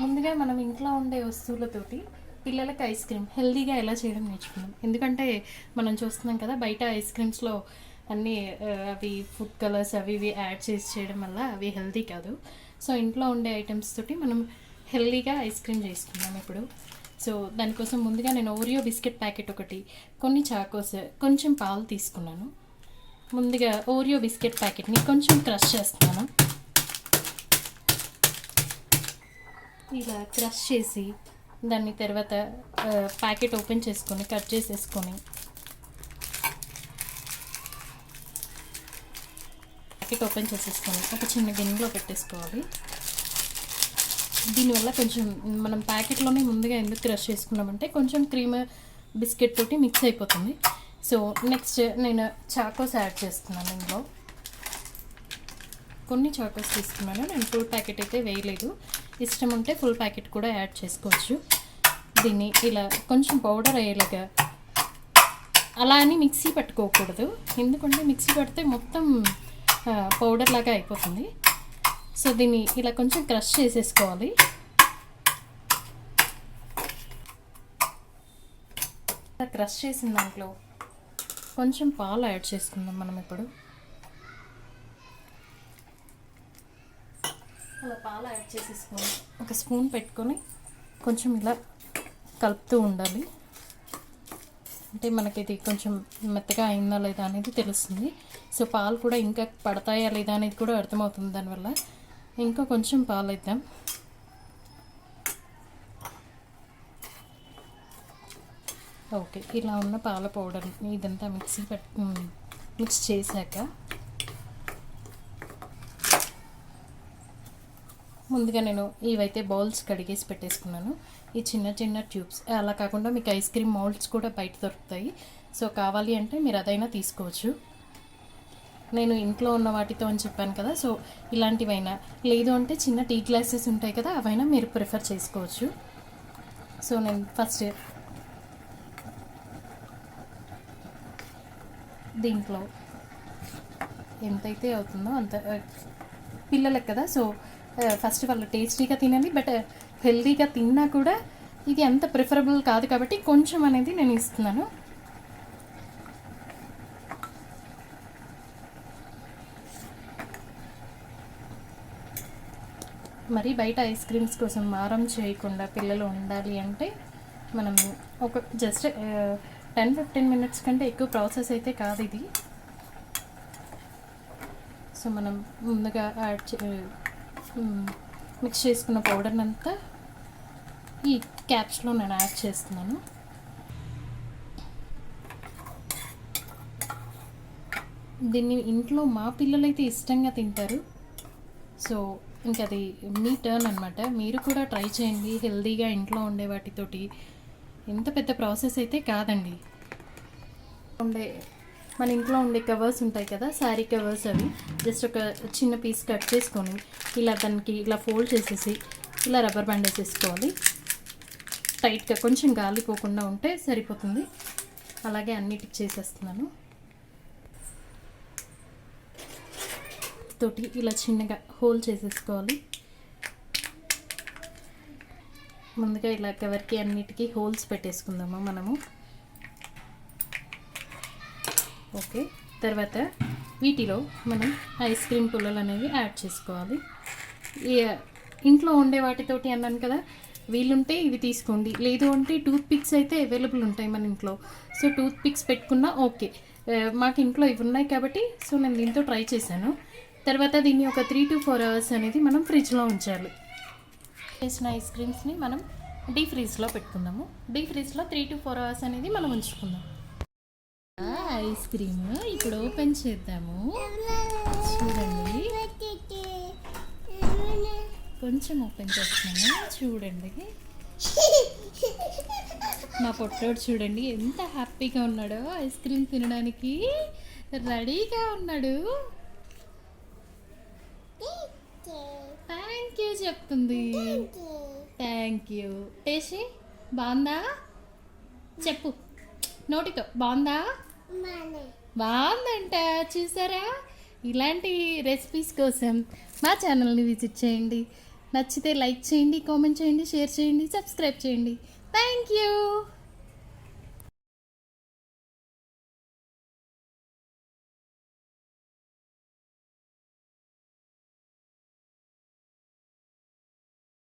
ముందుగా మనం ఇంట్లో ఉండే వస్తువులతోటి పిల్లలకి ఐస్ క్రీమ్ హెల్దీగా ఎలా చేయడం నేర్చుకున్నాం ఎందుకంటే మనం చూస్తున్నాం కదా బయట ఐస్ క్రీమ్స్లో అన్నీ అవి ఫుడ్ కలర్స్ అవి ఇవి యాడ్ చేసి చేయడం వల్ల అవి హెల్దీ కాదు. సో ఇంట్లో ఉండే ఐటమ్స్ తోటి మనం హెల్దీగా ఐస్ క్రీమ్ చేసుకున్నాం ఇప్పుడు. సో దానికోసం ముందుగా నేను ఓరియో బిస్కెట్ ప్యాకెట్ ఒకటి కొన్ని చాకోస్ కొంచెం పాలు తీసుకున్నాను. ముందుగా ఓరియో బిస్కెట్ ప్యాకెట్ని కొంచెం క్రష్ చేస్తున్నాను. ఇలా క్రష్ చేసి దాన్ని తర్వాత ప్యాకెట్ ఓపెన్ చేసుకొని కట్ చేసేసుకొని ప్యాకెట్ ఓపెన్ చేసేసుకొని ఒక చిన్న గిన్నెలో పెట్టేసుకోవాలి. దీనివల్ల కొంచెం మనం ప్యాకెట్లోనే ముందుగా ఎందుకు క్రష్ చేసుకున్నామంటే కొంచెం క్రీమ్ బిస్కెట్ తోటి మిక్స్ అయిపోతుంది. సో నెక్స్ట్ నేను చాకోస్ యాడ్ చేస్తున్నాను ఇందులో. కొన్ని చాకోస్ తీసుకున్నాను. నేను ఫుల్ ప్యాకెట్ అయితే వేయలేదు. ఇష్టం ఉంటే ఫుల్ ప్యాకెట్ కూడా యాడ్ చేసుకోవచ్చు. దీన్ని ఇలా కొంచెం పౌడర్ అయ్యేలాగా అలా అని మిక్సీ పట్టుకోకూడదు. ఎందుకంటే మిక్సీ పడితే మొత్తం పౌడర్ లాగా అయిపోతుంది. సో దీన్ని ఇలా కొంచెం క్రష్ చేసేసుకోవాలి. ఇలా క్రష్ చేసిన దాంట్లో కొంచెం పాలు యాడ్ చేసుకుందాం మనం ఇప్పుడు. అలా పాలు యాడ్ చేసేసుకొని ఒక స్పూన్ పెట్టుకొని కొంచెం ఇలా కలుపుతూ ఉండాలి. అంటే మనకి ఇది కొంచెం మెత్తగా అయిందా లేదా అనేది తెలుస్తుంది. సో పాలు కూడా ఇంకా పడతాయా లేదా అనేది కూడా అర్థమవుతుంది దానివల్ల. ఇంకా కొంచెం పాలు వేద్దాం ఓకే ఇలా ఉన్న పాల పౌడర్ ఇదంతా మిక్సీ పెట్ మిక్స్ చేశాక ముందుగా నేను ఇవైతే బౌల్స్ కడిగేసి పెట్టేసుకున్నాను. ఈ చిన్న చిన్న ట్యూబ్స్. అలా కాకుండా మీకు ఐస్ క్రీమ్ మౌల్డ్స్ కూడా బయట దొరుకుతాయి. సో కావాలి అంటే మీరు అదైనా తీసుకోవచ్చు. నేను ఇంట్లో ఉన్న వాటితో అని చెప్పాను కదా సో ఇలాంటివైనా. లేదు అంటే చిన్న టీ గ్లాసెస్ ఉంటాయి కదా అవైనా మీరు ప్రిఫర్ చేసుకోవచ్చు. సో నేను ఫస్ట్ దీంట్లో ఎంతైతే అవుతుందో అంత పిల్లలకు కదా సో ఫస్ట్ వాళ్ళు టేస్టీగా తినాలి బట్ హెల్తీగా తిన్నా కూడా ఇది అంత ప్రిఫరబుల్ కాదు కాబట్టి కొంచెం అనేది నేను ఇస్తున్నాను. మరి బయట ఐస్ క్రీమ్స్ కోసం మారం చేయకుండా పిల్లలు ఉండాలి అంటే మనం ఒక జస్ట్ టెన్ ఫిఫ్టీన్ మినిట్స్ కంటే ఎక్కువ ప్రాసెస్ అయితే కాదు ఇది. సో మనం ముందుగా యాడ్ మిక్స్ చేసుకున్న పౌడర్ని అంతా ఈ క్యాప్స్లో నేను యాడ్ చేస్తున్నాను. దీన్ని ఇంట్లో మా పిల్లలైతే ఇష్టంగా తింటారు. సో ఇంకా అది మీ టర్న్ అనమాట మీరు కూడా ట్రై చేయండి. హెల్తీగా ఇంట్లో ఉండే వాటితోటి. ఎంత పెద్ద ప్రాసెస్ అయితే కాదండి. ఉండే మన ఇంట్లో ఉండే కవర్స్ ఉంటాయి కదా శారీ కవర్స్ అవి. జస్ట్ ఒక చిన్న పీస్ కట్ చేసుకొని ఇలా దానికి ఇలా ఫోల్డ్ చేసేసి ఇలా రబ్బర్ బ్యాండ్ వేసేసుకోవాలి. టైట్గా కొంచెం గాలి పోకుండా ఉంటే సరిపోతుంది. అలాగే అన్నిటికి చేసేస్తున్నాను. తోటి ఇలా చిన్నగా హోల్ చేసేసుకోవాలి. ముందుగా ఇలా కవర్కి అన్నిటికీ హోల్స్ పెట్టేసుకుందాము మనము? ఓకే. తర్వాత వీటిలో మనం ఐస్ క్రీమ్ పుల్లలు అనేవి యాడ్ చేసుకోవాలి. ఇంట్లో ఉండే వాటితోటి అన్నాను కదా వీలుంటే ఇవి తీసుకోండి. లేదు అంటే టూత్ పిక్స్ అయితే అవైలబుల్ ఉంటాయి మన ఇంట్లో. సో టూత్ పిక్స్ పెట్టుకున్నా ఓకే. మాకు ఇంట్లో ఇవి ఉన్నాయి కాబట్టి సో నేను దీంతో ట్రై చేశాను. తర్వాత దీన్ని ఒక త్రీ టు ఫోర్ అవర్స్ అనేది మనం ఫ్రిడ్జ్లో ఉంచాలి. చేసిన ఐస్ క్రీమ్స్ని మనం డీ ఫ్రీజ్లో పెట్టుకుందాము. డీ ఫ్రీజ్లో త్రీ టు ఫోర్ అవర్స్ అనేది మనం ఉంచుకుందాం. ఐస్ క్రీమ్ ఇప్పుడు ఓపెన్ చేద్దాము. చూడండి. కొంచెం ఓపెన్ చేస్తున్నాను చూడండి. మా పొట్టోడు చూడండి ఎంత హ్యాపీగా ఉన్నాడో ఐస్ క్రీమ్ తినడానికి. రెడీగా ఉన్నాడు. థ్యాంక్ యూ చెప్తుంది. Thank you. టేసి బాగుందా? చెప్పు. నోటితో. బాగుందా? బాగుందంట చూసారా? ఇలాంటి రెసిపీస్ కోసం మా ఛానల్ని విజిట్ చేయండి. నచ్చితే లైక్ చేయండి కామెంట్ చేయండి షేర్ చేయండి సబ్స్క్రైబ్ చేయండి. Thank you